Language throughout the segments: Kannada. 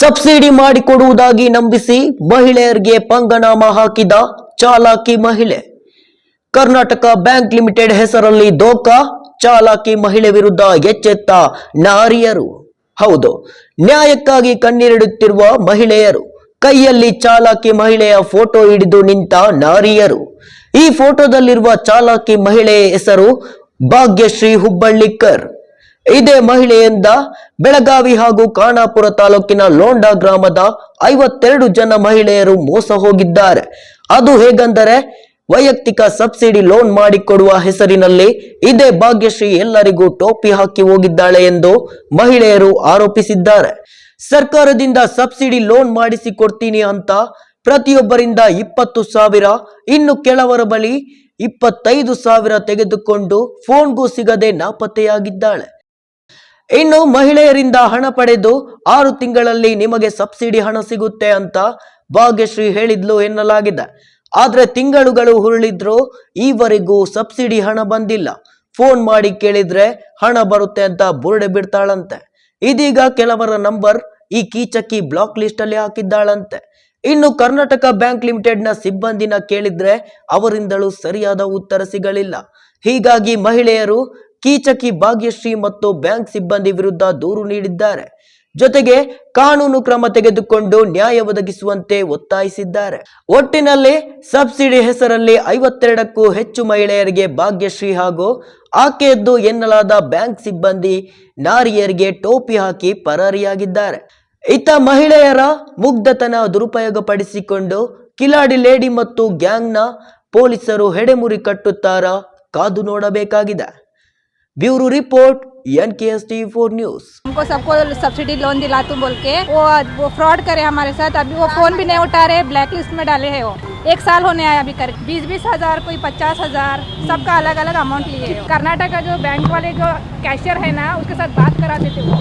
ಸಬ್ಸಿಡಿ ಮಾಡಿಕೊಡುವುದಾಗಿ ನಂಬಿಸಿ ಮಹಿಳೆಯರಿಗೆ ಪಂಗನಾಮ ಹಾಕಿದ ಚಾಲಾಕಿ ಮಹಿಳೆ. ಕರ್ನಾಟಕ ಬ್ಯಾಂಕ್ ಲಿಮಿಟೆಡ್ ಹೆಸರಲ್ಲಿ ದೋಖಾ ಚಾಲಾಕಿ ಮಹಿಳೆ ವಿರುದ್ಧ ಎಚ್ಚೆತ್ತ ನಾರಿಯರು. ಹೌದು, ನ್ಯಾಯಕ್ಕಾಗಿ ಕಣ್ಣೀರಿಡುತ್ತಿರುವ ಮಹಿಳೆಯರು, ಕೈಯಲ್ಲಿ ಚಾಲಾಕಿ ಮಹಿಳೆಯ ಫೋಟೋ ಹಿಡಿದು ನಿಂತ ನಾರಿಯರು. ಈ ಫೋಟೋದಲ್ಲಿರುವ ಚಾಲಾಕಿ ಮಹಿಳೆಯ ಹೆಸರು ಭಾಗ್ಯಶ್ರೀ ಹುಬ್ಬಳ್ಳಿಕರ್. ಇದೇ ಮಹಿಳೆಯಿಂದ ಬೆಳಗಾವಿ ಹಾಗೂ ಕಾಣಾಪುರ ತಾಲೂಕಿನ ಲೋಂಡಾ ಗ್ರಾಮದ ಐವತ್ತೆರಡು ಜನ ಮಹಿಳೆಯರು ಮೋಸ ಹೋಗಿದ್ದಾರೆ. ಅದು ಹೇಗೆಂದರೆ ವೈಯಕ್ತಿಕ ಸಬ್ಸಿಡಿ ಲೋನ್ ಮಾಡಿಕೊಡುವ ಹೆಸರಿನಲ್ಲಿ ಇದೇ ಭಾಗ್ಯಶ್ರೀ ಎಲ್ಲರಿಗೂ ಟೋಪಿ ಹಾಕಿ ಹೋಗಿದ್ದಾಳೆ ಎಂದು ಮಹಿಳೆಯರು ಆರೋಪಿಸಿದ್ದಾರೆ. ಸರ್ಕಾರದಿಂದ ಸಬ್ಸಿಡಿ ಲೋನ್ ಮಾಡಿಸಿ ಕೊಡ್ತೀನಿ ಅಂತ ಪ್ರತಿಯೊಬ್ಬರಿಂದ ಇಪ್ಪತ್ತು ಸಾವಿರ, ಇನ್ನು ಕೆಲವರ ಬಳಿ ಇಪ್ಪತ್ತೈದು ಸಾವಿರ ತೆಗೆದುಕೊಂಡು ಫೋನ್ಗೂ ಸಿಗದೆ ನಾಪತ್ತೆಯಾಗಿದ್ದಾಳೆ. ಇನ್ನು ಮಹಿಳೆಯರಿಂದ ಹಣ ಪಡೆದು ಆರು ತಿಂಗಳಲ್ಲಿ ನಿಮಗೆ ಸಬ್ಸಿಡಿ ಹಣ ಸಿಗುತ್ತೆ ಅಂತ ಭಾಗ್ಯಶ್ರೀ ಹೇಳಿದ್ಲು ಎನ್ನಲಾಗಿದೆ. ಆದ್ರೆ ತಿಂಗಳುಗಳು ಹುರುಳಿದ್ರು ಈವರೆಗೂ ಸಬ್ಸಿಡಿ ಹಣ ಬಂದಿಲ್ಲ. ಫೋನ್ ಮಾಡಿ ಕೇಳಿದ್ರೆ ಹಣ ಬರುತ್ತೆ ಅಂತ ಬುರುಡೆ ಬಿಡ್ತಾಳಂತೆ. ಇದೀಗ ಕೆಲವರ ನಂಬರ್ ಈ ಕೀಚಕ್ಕಿ ಬ್ಲಾಕ್ ಲಿಸ್ಟ್ ಅಲ್ಲಿ ಹಾಕಿದ್ದಾಳಂತೆ. ಇನ್ನು ಕರ್ನಾಟಕ ಬ್ಯಾಂಕ್ ಲಿಮಿಟೆಡ್ನ ಸಿಬ್ಬಂದಿನ ಕೇಳಿದ್ರೆ ಅವರಿಂದಲೂ ಸರಿಯಾದ ಉತ್ತರ ಸಿಗಲಿಲ್ಲ. ಹೀಗಾಗಿ ಮಹಿಳೆಯರು ಕೀಚಕಿ ಭಾಗ್ಯಶ್ರೀ ಮತ್ತು ಬ್ಯಾಂಕ್ ಸಿಬ್ಬಂದಿ ವಿರುದ್ಧ ದೂರು ನೀಡಿದ್ದಾರೆ. ಜೊತೆಗೆ ಕಾನೂನು ಕ್ರಮ ತೆಗೆದುಕೊಂಡು ನ್ಯಾಯ ಒದಗಿಸುವಂತೆ ಒತ್ತಾಯಿಸಿದ್ದಾರೆ. ಒಟ್ಟಿನಲ್ಲಿ ಸಬ್ಸಿಡಿ ಹೆಸರಲ್ಲಿ ಐವತ್ತೆರಡಕ್ಕೂ ಹೆಚ್ಚು ಮಹಿಳೆಯರಿಗೆ ಭಾಗ್ಯಶ್ರೀ ಹಾಗೂ ಆಕೆಯದ್ದು ಎನ್ನಲಾದ ಬ್ಯಾಂಕ್ ಸಿಬ್ಬಂದಿ ನಾರಿಯರಿಗೆ ಟೋಪಿ ಹಾಕಿ ಪರಾರಿಯಾಗಿದ್ದಾರೆ. ಇತ್ತ ಮಹಿಳೆಯರ ಮುಗ್ಧತನ ದುರುಪಯೋಗಪಡಿಸಿಕೊಂಡು ಕಿಲಾಡಿ ಲೇಡಿ ಮತ್ತು ಗ್ಯಾಂಗ್ನ ಪೊಲೀಸರು ಹೆಡೆಮುರಿ ಕಟ್ಟುತ್ತಾರ ಕಾದು ನೋಡಬೇಕಾಗಿದೆ. Bureau report N K S T four news. हमको सबको सब्सिडी लोन दिला तुम बोल के। वो वो फ्रॉड करे हमारे साथ। अभी वो फ़ोन भी नहीं उठा रहे ब्लैक लिस्ट में डाले है वो। एक साल होने आया अभी कर बीस बीस हजार कोई पचास हजार सबका अलग अलग अमाउंट लिए हैं। कर्नाटक का जो बैंक वाले जो कैशियर है ना उसके साथ बात कराते थे वो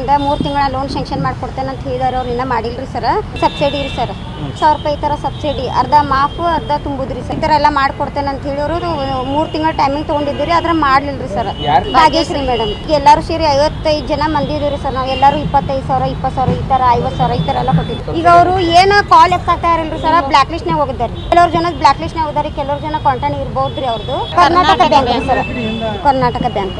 ಇಂದ ಮೂರು ತಿಂಗಳ ಲೋನ್ ಸ್ಯಾಂಕ್ಷನ್ ಮಾಡ್ಕೊಡ್ತೇನೆ ಅಂತ ಹೇಳಿದಾರೆ ಅವ್ರು ಇನ್ನೂ ಮಾಡಿಲ್ರಿ ಸರ್ ಸಬ್ಸಿಡಿ ರೀ ಸರ್ ಸಾವಿರ ರೂಪಾಯಿ ಈ ಥರ ಸಬ್ಸಿಡಿ ಅರ್ಧ ಮಾಫು ಅರ್ಧ ತುಂಬುದ್ರಿ ಸರ್ ಈ ಥರ ಎಲ್ಲ ಮಾಡ್ಕೊಡ್ತೇನೆ ಅಂತ ಹೇಳಿ ಅವರು ಮೂರು ತಿಂಗಳ ಟೈಮಿಂಗ್ ತೊಗೊಂಡಿದ್ದೀರಿ ಆದ್ರೆ ಮಾಡ್ಲಿಲ್ರಿ ಸರ್ ಭಾಗ್ಯಶ್ರೀ ಮೇಡಮ್ ಎಲ್ಲರೂ ಸೇರಿ ಐವತ್ತೈದು ಜನ ಮಂದಿ ಇದೀವಿ ಸರ್ ನಾವು ಎಲ್ಲರೂ ಇಪ್ಪತ್ತೈದು ಸಾವಿರ ಇಪ್ಪತ್ತು ಸಾವಿರ ಈ ಥರ ಐವತ್ತು ಸಾವಿರ ಈ ಥರ ಎಲ್ಲ ಕೊಟ್ಟಿದ್ವಿ ಈಗ ಅವರು ಏನು ಕಾಲ್ ಎತ್ತಾಗ್ತಾ ಇರಲ್ರಿ ಸರ್ ಬ್ಲಾಕ್ ಲಿಸ್ಟ್ನಾಗ ಹೋಗಿದ್ದಾರೆ ಕೆಲವ್ರು ಜನ ಬ್ಲಾಕ್ ಲಿಸ್ಟ್ನಾಗ ಹೋದಾರೆ ಕೆಲವ್ರು ಜನ ಕಾಂಟಾಕ್ಟ್ ಇರ್ಬೋದ್ರಿ ಅವ್ರದ್ದು Karnataka bank sir. Karnataka bank